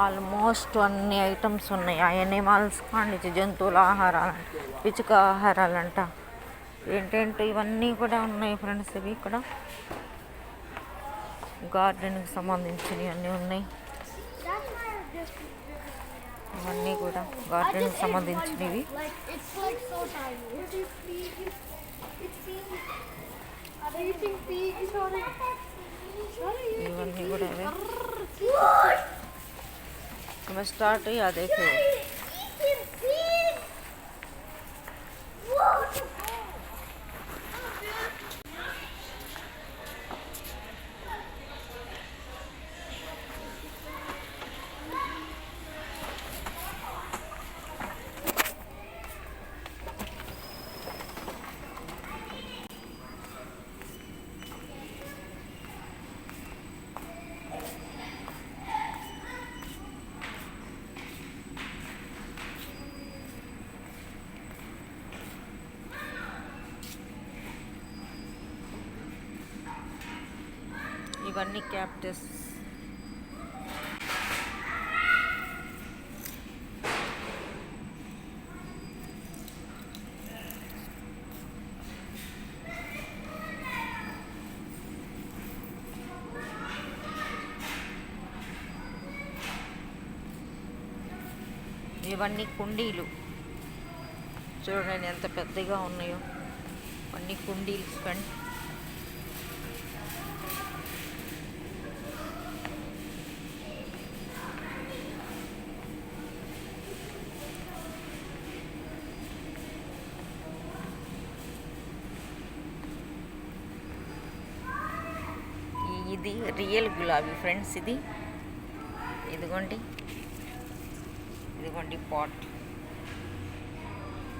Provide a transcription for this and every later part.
Almost అన్ని items ఉన్నాయి. ఆ ఎనిమల్స్ కానించి జంతువుల ఆహారాలు పిచ్చుక ఆహారాలంట. ఏంటంటే ఇవన్నీ కూడా ఉన్నాయి ఫ్రెండ్స్ ఇవి ఇక్కడ. గార్డెన్కి సంబంధించినవి అన్నీ ఉన్నాయి. ఇవన్నీ కూడా గార్డెన్కి సంబంధించినవి. ఇవన్నీ కూడా అవే मैं स्टार्ट आ देखे ఇవన్నీ క్యాప్టస్ ఇవన్నీ కుండీలు. చూడండి ఎంత పెద్దగా ఉన్నాయో. అన్ని కుండీలు ఫ్రెండ్ ఈ- ఇది రియల్ గులాబీ ఫ్రెండ్స్ ఇది. ఇదిగోండి. ఇదిగోండి పాట్.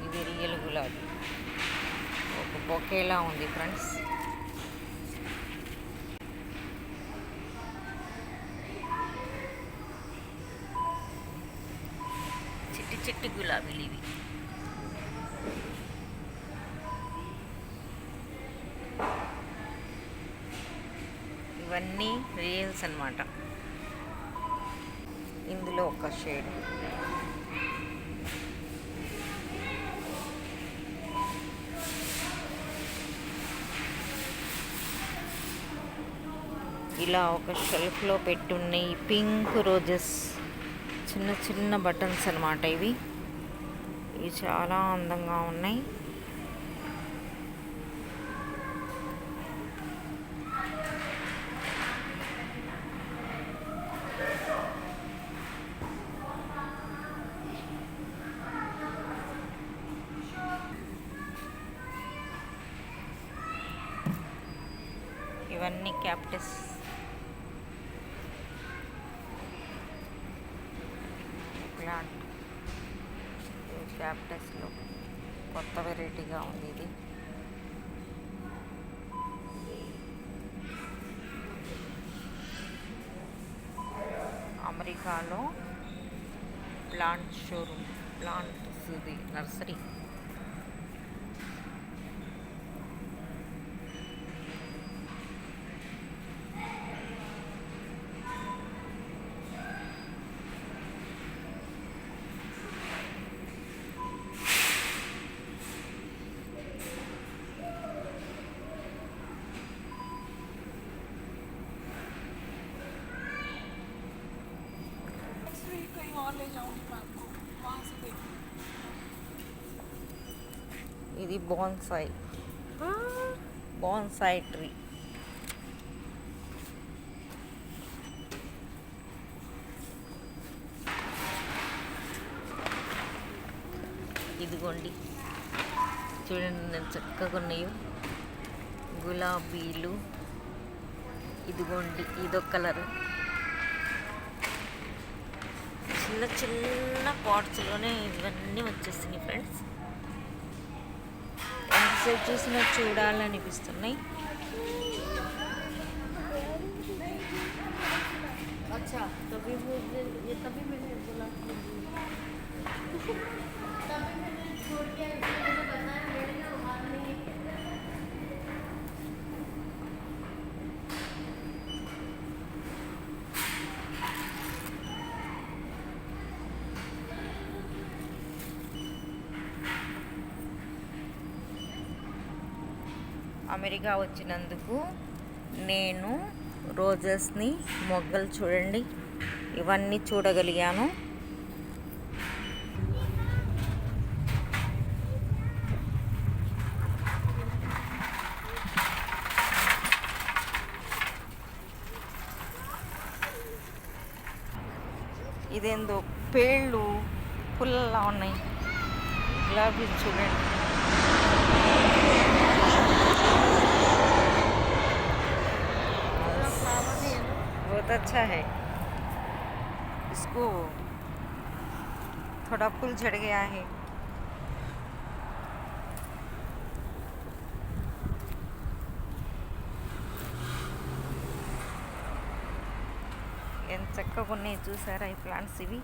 ఇది రియల్ గులాబీ. ఒక బొకేలా ఉంది ఫ్రెండ్స్. చిట్టి చిట్టి గులాబీలు ఇవి. ఇవన్నీ రియల్స్ అన్నమాట. ఇందులో ఒక షేడ్. ఇలా ఒక షెల్ఫ్లో పెట్టున్నాయి పింక్ రోజెస్ చిన్న చిన్న బటన్స్ అన్నమాట ఇవి. ఇవి చాలా అందంగా ఉన్నాయి. ఇవన్నీ క్యాప్టస్ ప్లాంట్. క్యాప్టస్లో కొత్త వెరైటీగా ఉంది ఇది. అమెరికాలో ప్లాంట్ షోరూమ్ ప్లాంట్స్ ఇది నర్సరీ. वीक कहीं और ले जाऊंगी मैं आपको वहाँ से देखिए ఇది బోన్సాయి బోన్సాయి ట్రీ ఇదిగోండి చూడండి నేను చక్కగా ఉన్నాయో గులాబీలు ఇదిగోండి ఇదొక కలర్ చిన్న చిన్న పాట్స్లోనే ఇవన్నీ వచ్చేసినాయి ఫ్రెండ్స్ ఎంతసేపు చూసినా చూడాలనిపిస్తున్నాయి अच्छा तभी मुझे ये तभी मैंने बोला कि तभी అమెరికా వచ్చినందుకు నేను రోజెస్ని మొగ్గలు చూడండి. ఇవన్నీ చూడగలిగాను. ఇదేందో పేళ్ళు పుల్లలా ఉన్నాయి. గులాబీ చూడండి. अच्छा है इसको थोड़ा फूल झड़ गया है ఎంత చక్కగా ఉన్నాయి చూసారా ఈ ప్లాంట్స్ ఇవి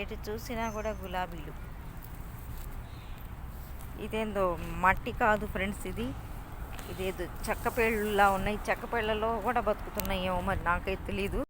ఎటు చూసినా కూడా గులాబీలు ఇదేందో మట్టి కాదు ఫ్రెండ్స్ ఇది ఇదేదో చెక్క పేళ్ళలా ఉన్నాయి. చెక్క పేళ్ళలో కూడా బతుకుతున్నాయేమో మరి నాకైతే తెలీదు.